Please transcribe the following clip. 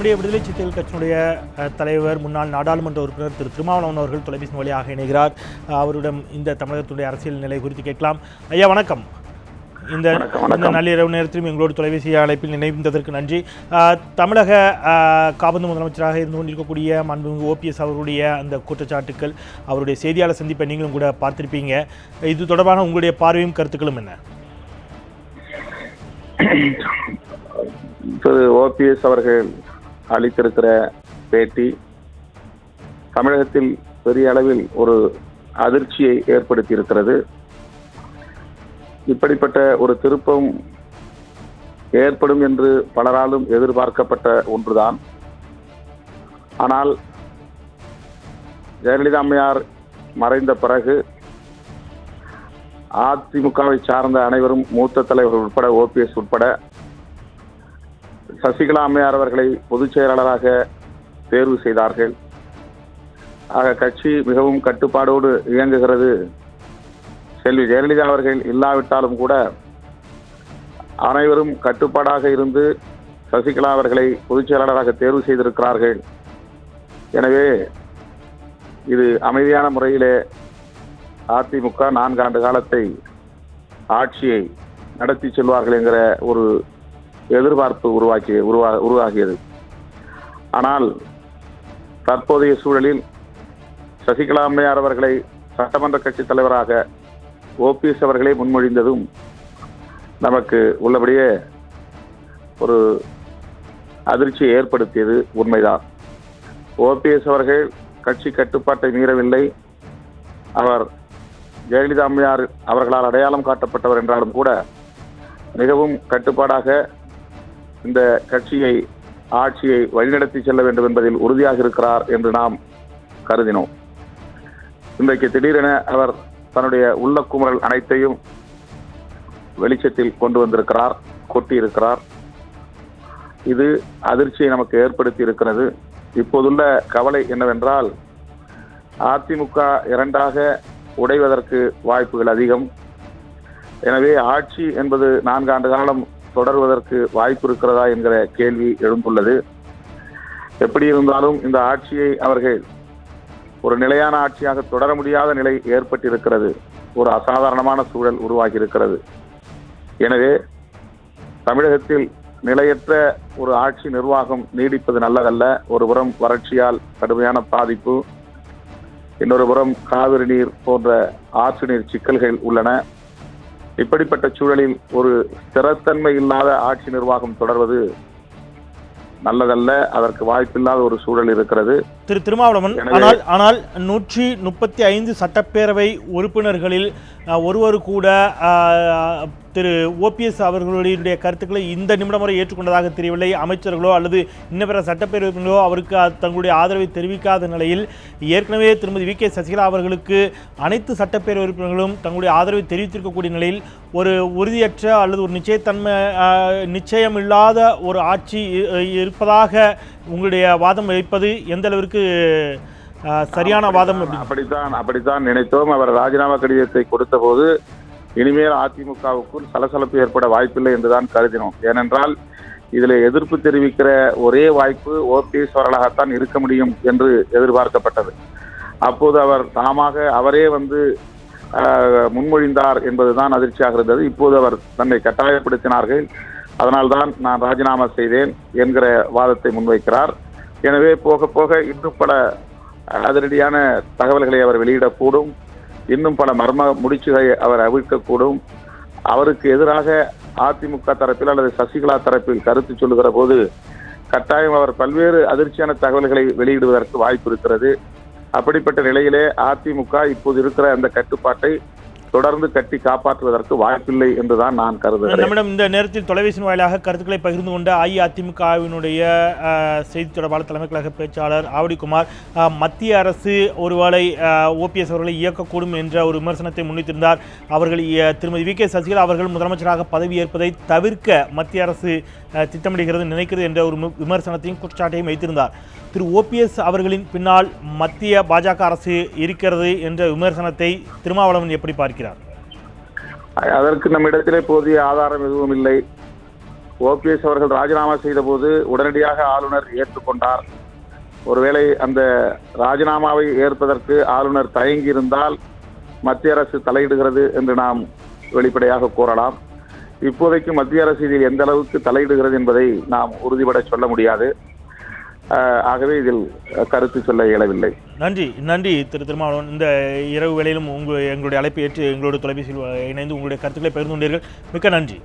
நம்முடைய விடுதலை சிறுத்தைகள் கட்சியினுடைய தலைவர் முன்னாள் நாடாளுமன்ற உறுப்பினர் திரு திருமாவளவன் அவர்கள் தொலைபேசி வழியாக இணைகிறார். அவரிடம் இந்த தமிழகத்துடைய அரசியல் நிலை குறித்து கேட்கலாம். ஐயா வணக்கம். இந்த. இந்த நள்ளிரவு நேரத்திலும் எங்களோடு தொலைபேசி அழைப்பில் இணைந்ததற்கு நன்றி. தமிழக காபந்து முதலமைச்சராக இருந்து கொண்டிருக்கக்கூடிய மாண்புமிகு ஓபிஎஸ் அவர்களுடைய அந்த குற்றச்சாட்டுக்கள் அவருடைய செய்தியாளர் சந்திப்பை நீங்களும் கூட பார்த்திருப்பீங்க. இது தொடர்பான உங்களுடைய பார்வையும் கருத்துக்களும் என்ன? திரு ஓபிஎஸ் அவர்கள் அளித்திருக்கிற பேட்டி தமிழகத்தில் பெரிய அளவில் ஒரு அதிர்ச்சியை ஏற்படுத்தியிருக்கிறது. இப்படிப்பட்ட ஒரு திருப்பம் ஏற்படும் என்று பலராலும் எதிர்பார்க்கப்பட்ட ஒன்றுதான். ஆனால் ஜெயலலிதா அம்மையார் மறைந்த பிறகு அதிமுகவை சார்ந்த அனைவரும் மூத்த தலைவர்கள் உட்பட ஓபிஎஸ் உட்பட சசிகலா அம்மையார் அவர்களை பொதுச் செயலாளராக தேர்வு செய்தார்கள். ஆக கட்சி மிகவும் கட்டுப்பாடோடு இயங்குகிறது. செல்வி ஜெயலலிதா அவர்கள் இல்லாவிட்டாலும் கூட அனைவரும் கட்டுப்பாடாக இருந்து சசிகலா அவர்களை பொதுச் செயலாளராக தேர்வு செய்திருக்கிறார்கள். எனவே இது அமைதியான முறையிலே அதிமுக நான்கு ஆண்டு காலத்தை ஆட்சியை நடத்தி செல்வார்கள் என்கிற ஒரு எதிர்பார்ப்பு உருவாக்கி உருவா உருவாகியது. ஆனால் தற்போதைய சூழலில் சசிகலா அம்மையார் அவர்களை சட்டமன்ற கட்சி தலைவராக ஓபிஎஸ் அவர்களே முன்மொழிந்ததும் நமக்கு உள்ளபடியே ஒரு அதிர்ச்சியை ஏற்படுத்தியது உண்மைதான். ஓபிஎஸ் அவர்கள் கட்சி கட்டுப்பாட்டை மீறவில்லை. அவர் ஜெயலலிதா அம்மையார் அவர்களால் அடையாளம் காட்டப்பட்டவர் என்றாலும் கூட மிகவும் கட்டுப்பாடாக இந்த கட்சியை ஆட்சியை வழிநடத்தி செல்ல வேண்டும் என்பதில் உறுதியாக இருக்கிறார் என்று நாம் கருதினோம். இன்றைக்கு திடீரென அவர் தன்னுடைய உள்ள குமரல் அனைத்தையும் வெளிச்சத்தில் கொண்டு வந்திருக்கிறார் கொட்டியிருக்கிறார். இது அதிர்ச்சியை நமக்கு ஏற்படுத்தி இருக்கிறது. இப்போதுள்ள கவலை என்னவென்றால் அதிமுக இரண்டாக உடைவதற்கு வாய்ப்புகள் அதிகம். எனவே ஆட்சி என்பது நான்காண்டு காலம் தொடர்வதற்கு வாய்ப்பு இருக்கிறதா என்கிற கேள்வி எழுந்துள்ளது. எப்படி இருந்தாலும் இந்த ஆட்சியை அவர்கள் ஒரு நிலையான ஆட்சியாக தொடர முடியாத நிலை ஏற்பட்டிருக்கிறது. ஒரு அசாதாரணமான சூழல் உருவாகி இருக்கிறது எனவே தமிழகத்தில் நிலையற்ற ஒரு ஆட்சி நிர்வாகம் நீடிப்பது நல்லதல்ல. ஒரு புறம் வறட்சியால் கடுமையான பாதிப்பு இன்னொரு புறம் காவிரி நீர் போன்ற ஆற்று நீர் சிக்கல்கள் உள்ளன. இப்படிப்பட்ட சூழலில் ஒரு ஸ்திரத்தன்மை இல்லாத ஆட்சி நிர்வாகம் தொடர்வது நல்லதல்ல. அதற்கு வாய்ப்பில்லாத ஒரு சூழல் இருக்கிறது. திரு திருமாவளவன். ஆனால் ஆனால் நூற்றி முப்பத்தி ஐந்து சட்டப்பேரவை உறுப்பினர்களில் ஒருவர் கூட திரு ஓபிஎஸ் அவர்களுடைய கருத்துக்களை இந்த நிமிடம் வரை ஏற்றுக்கொண்டதாக தெரியவில்லை. அமைச்சர்களோ அல்லது இன்ன பிற சட்டப்பேரவை உறுப்பினர்களோ அவருக்கு தங்களுடைய ஆதரவை தெரிவிக்காத நிலையில் ஏற்கனவே திருமதி வி கே சசிகலா அவர்களுக்கு அனைத்து சட்டப்பேரவை உறுப்பினர்களும் தங்களுடைய ஆதரவை தெரிவித்திருக்கக்கூடிய நிலையில் ஒரு உறுதியற்ற அல்லது ஒரு நிச்சயத்தன்மை நிச்சயம் இல்லாத ஒரு ஆட்சி இருப்பதாக உங்களுடைய வாதம் வைப்பது எந்த அளவிற்கு அஹ், சரியான வாதம் அப்படி அப்படித்தான் அப்படித்தான் நினைத்தோம். அவர் ராஜினாமா கடிதத்தை கொடுத்த போது இனிமேல் அதிமுகவுக்குள் சலசலப்பு ஏற்பட வாய்ப்பில்லை என்றுதான் கருதினோம். ஏனென்றால் இதில் எதிர்ப்பு தெரிவிக்கிற ஒரே வாய்ப்பு ஓபிஎஸ் அவர்களாகத்தான் இருக்க முடியும் என்று எதிர்பார்க்கப்பட்டது. அப்போது அவர் தாமாக அவரே வந்து முன்மொழிந்தார் என்பதுதான் அதிர்ச்சியாக இருந்தது. இப்போது அவர் தன்னை கட்டாயப்படுத்தினார்கள். அதனால்தான் நான் ராஜினாமா செய்தேன் என்கிற வாதத்தை முன்வைக்கிறார். எனவே போக போக இன்னும் பல அதிரடியான தகவல்களை அவர் வெளியிடக்கூடும். இன்னும் பல மர்ம முடிச்சுகளை அவர் அவிழ்க்கக்கூடும். அவருக்கு எதிராக அதிமுக தரப்பில் அல்லது சசிகலா தரப்பில் கருத்து சொல்லுகிற போது கட்டாயம் அவர் பல்வேறு அதிர்ச்சியான தகவல்களை வெளியிடுவதற்கு வாய்ப்பு இருக்கிறது. அப்படிப்பட்ட நிலையிலே அதிமுக இப்போது இருக்கிற அந்த கட்டுப்பாட்டை தொடர்ந்து கட்டி காப்பாற்றுவதற்கு வாய்ப்பில்லை என்றுதான் நான் கருதுகிறேன். நம்மிடம் இந்த நேரத்தில் தொலைபேசி வாயிலாக கருத்துக்களை பகிர்ந்து கொண்ட அஇஅதிமுகவினுடைய செய்தி தொடர்பாளர் தலைமை கழக பேச்சாளர் ஆவடிக்குமார் மத்திய அரசு ஒருவேளை ஓபிஎஸ் அவர்களை இயக்கக்கூடும் என்ற ஒரு விமர்சனத்தை முன்வைத்திருந்தார். அவர்கள் திருமதி வி கே சசிகலா அவர்கள் முதலமைச்சராக பதவியேற்பதை தவிர்க்க மத்திய அரசு அஹ், திட்டமிடுகிறது நினைக்கிறது என்ற ஒரு விமர்சனத்தையும் குற்றச்சாட்டையும் வைத்திருந்தார். திரு ஓபிஎஸ் அவர்களின் பின்னால் மத்திய பாஜக அரசு இருக்கிறது என்ற விமர்சனத்தை திருமாவளவன் எப்படி பார்க்கிறார்? அதற்கு நம்மிடத்திலே போதிய ஆதாரம் எதுவும் இல்லை. ஓபிஎஸ் அவர்கள் ராஜினாமா செய்தபோது உடனடியாக ஆளுநர் ஏற்றுக்கொண்டார். ஒருவேளை அந்த ராஜினாமாவை ஏற்பதற்கு ஆளுநர் தயங்கியிருந்தால் மத்திய அரசு தலையிடுகிறது என்று நாம் வெளிப்படையாக கூறலாம். இப்போதைக்கு மத்திய அரசு இதில் எந்த அளவுக்கு தலையிடுகிறது என்பதை நாம் உறுதிபட சொல்ல முடியாது. ஆகவே இதில் கருத்து சொல்ல இயலவில்லை. நன்றி நன்றி திரு திருமாவளவன். இந்த இரவு வேளையிலும் உங்கள் எங்களுடைய அழைப்பை ஏற்று எங்களோட தொலைபேசியில் இணைந்து உங்களுடைய கருத்துக்களை பகிர்ந்து கொண்டீர்கள். மிக்க நன்றி.